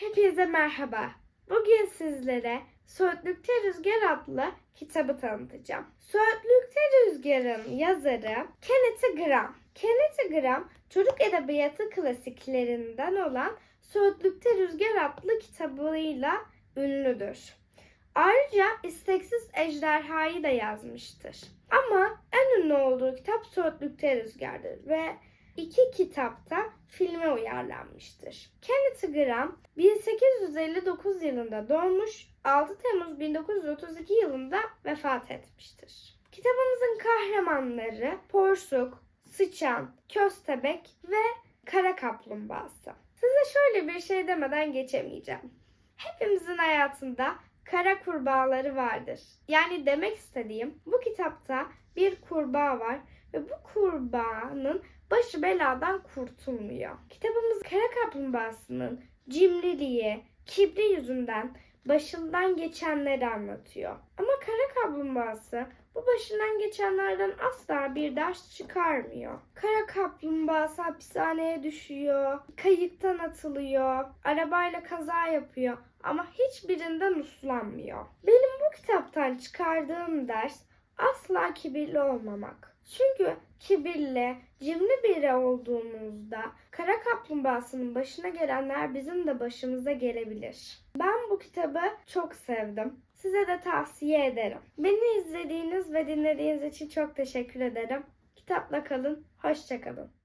Hepinize merhaba. Bugün sizlere Söğütlükte Rüzgar adlı kitabı tanıtacağım. Söğütlükte Rüzgar'ın yazarı Kenneth Graham. Kenneth Graham çocuk edebiyatı klasiklerinden olan Söğütlükte Rüzgar adlı kitabıyla ünlüdür. Ayrıca İsteksiz Ejderha'yı da yazmıştır. Ama en ünlü olduğu kitap Söğütlükte Rüzgar'dır ve iki kitapta filme uyarlanmıştır. Kenneth Graham 1859 yılında doğmuş, 6 Temmuz 1932 yılında vefat etmiştir. Kitabımızın kahramanları Porsuk, Sıçan, Köstebek ve Kara Kaplumbağası. Size şöyle bir şey demeden geçemeyeceğim. Hepimizin hayatında kara kurbağaları vardır. Yani demek istediğim bu kitapta bir kurbağa var ve bu kurbağanın başı beladan kurtulmuyor. Kitabımız Kara Kaplumbağası'nın cimriliği, kibri yüzünden başından geçenleri anlatıyor. Ama Kara Kaplumbağası bu başından geçenlerden asla bir ders çıkarmıyor. Kara Kaplumbağası hapishaneye düşüyor, kayıktan atılıyor, arabayla kaza yapıyor ama hiçbirinden uslanmıyor. Benim bu kitaptan çıkardığım ders asla kibirli olmamak. Çünkü kibirli, cimri biri olduğumuzda kara kaplumbağasının başına gelenler bizim de başımıza gelebilir. Ben bu kitabı çok sevdim. Size de tavsiye ederim. Beni izlediğiniz ve dinlediğiniz için çok teşekkür ederim. Kitapla kalın, hoşçakalın.